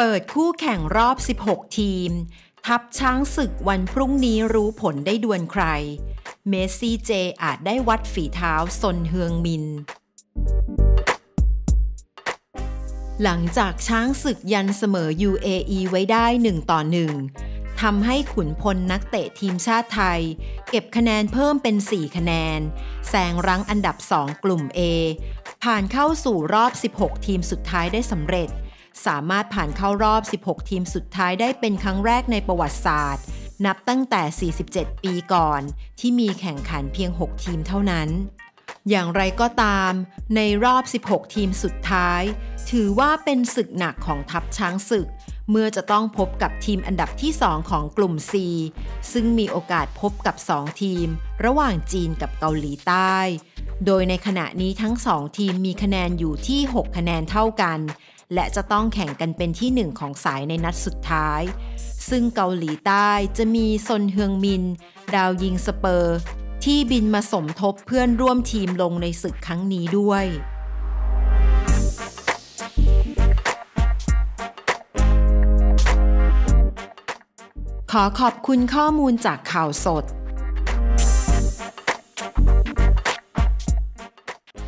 เปิดคู่แข่งรอบ 16 ทีม ทัพช้างศึกวันพรุ่งนี้รู้ผลได้ดวลใคร เมสซี่เจอาจได้วัดฝีเท้าซนเฮืองมิน หลังจากช้างศึกยันเสมอ UAE ไว้ได้ 1 ต่อ 1ทำให้ขุนพลนักเตะทีมชาติไทย เก็บคะแนนเพิ่มเป็น 4 คะแนนแซงรั้งอันดับ 2 กลุ่ม A ผ่านเข้าสู่รอบ 16 ทีมสุดท้ายได้สำเร็จ สามารถผ่านเข้ารอบ 16 ทีมสุดท้ายได้เป็นครั้งแรกในประวัติศาสตร์ นับตั้งแต่ 47 ปีก่อน ที่มีแข่งขันเพียง 6 ทีมเท่านั้น อย่างไรก็ตาม ในรอบ 16 ทีมสุดท้าย ถือว่าเป็นศึกหนักของทัพช้างศึก เมื่อจะต้องพบกับทีมอันดับที่ 2 ของกลุ่ม C ซึ่งมีโอกาสพบกับ 2 ทีม ระหว่างจีนกับเกาหลีใต้โดยในขณะนี้ทั้ง 2 ทีมมีคะแนนอยู่ที่ 6 คะแนนเท่ากัน และจะต้องแข่งกันเป็นที่1ของสายในนัดสุดท้าย ซึ่งเกาหลีใต้จะมีซนเฮืองมิน ดาวยิงสเปอร์ ที่บินมาสมทบเพื่อนร่วมทีมลงในศึกครั้งนี้ด้วยขอขอบคุณข้อมูลจากข่าวสด